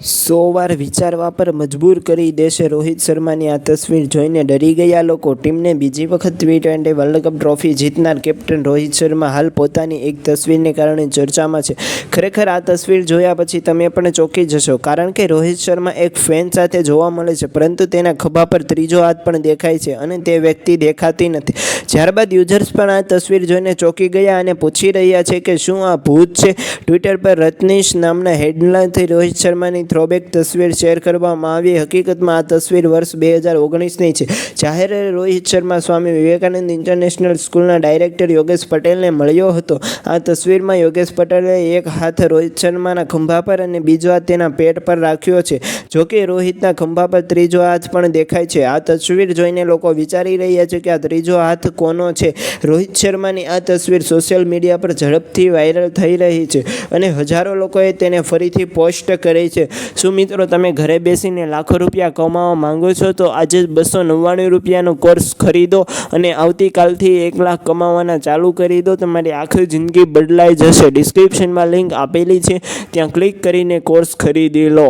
સો વાર વિચારવા પર મજબૂર કરી દેશે રોહિત શર્માની આ તસવીર જોઈને ડરી ગયા લોકો. ટીમને બીજી વખત T twenty world cup trophy જીતનાર કેપ્ટન રોહિત શર્મા હાલ પોતાની એક તસવીરને કારણે ચર્ચામાં છે. ખરેખર આ તસવીર જોયા પછી તમે પણ ચોંકી જશો, કારણ કે રોહિત શર્મા એક ફેન સાથે જોવા મળે છે, પરંતુ તેના ખભા પર ત્રીજો હાથ પણ દેખાય છે અને તે વ્યક્તિ દેખાતી નથી. ત્યારબાદ યુઝર્સ પણ આ તસવીર જોઈને ચોંકી ગયા અને પૂછી રહ્યા છે કે શું આ ભૂત છે? ટ્વિટર પર રત્નીશ નામના હેડલાઇનથી રોહિત શર્માની થ્રોબેક તસવીર શેર કરવામાં આવી. હકીકતમાં આ તસવીર વર્ષ બે હજાર ઓગણીસની છે. જાહેર રોહિત શર્મા સ્વામી વિવેકાનંદ ઇન્ટરનેશનલ સ્કૂલના ડાયરેક્ટર યોગેશ પટેલને મળ્યો હતો. આ તસવીરમાં યોગેશ પટેલે એક હાથ રોહિત શર્માના ખંભા પર અને બીજો હાથ તેના પેટ પર રાખ્યો છે. જોકે રોહિતના ખંભા પર ત્રીજો હાથ પણ દેખાય છે. આ તસવીર જોઈને લોકો વિચારી રહ્યા છે કે આ ત્રીજો હાથ કોનો છે? રોહિત શર્માની આ તસવીર સોશિયલ મીડિયા પર ઝડપથી વાયરલ થઈ રહી છે અને હજારો લોકોએ તેને ફરીથી પોસ્ટ કરી છે. શું મિત્રો તમે ઘરે બેસીને લાખો રૂપિયા કમાવા માંગો છો? તો આજે બસો નવ્વાણું રૂપિયાનો કોર્સ ખરીદો અને આવતીકાલથી એક લાખ કમાવાના ચાલુ કરી દો. તમારી આખી જિંદગી બદલાઈ જશે. ડિસ્ક્રિપ્શનમાં લિંક આપેલી છે. ત્યાં ક્લિક કરીને કોર્સ ખરીદી લો.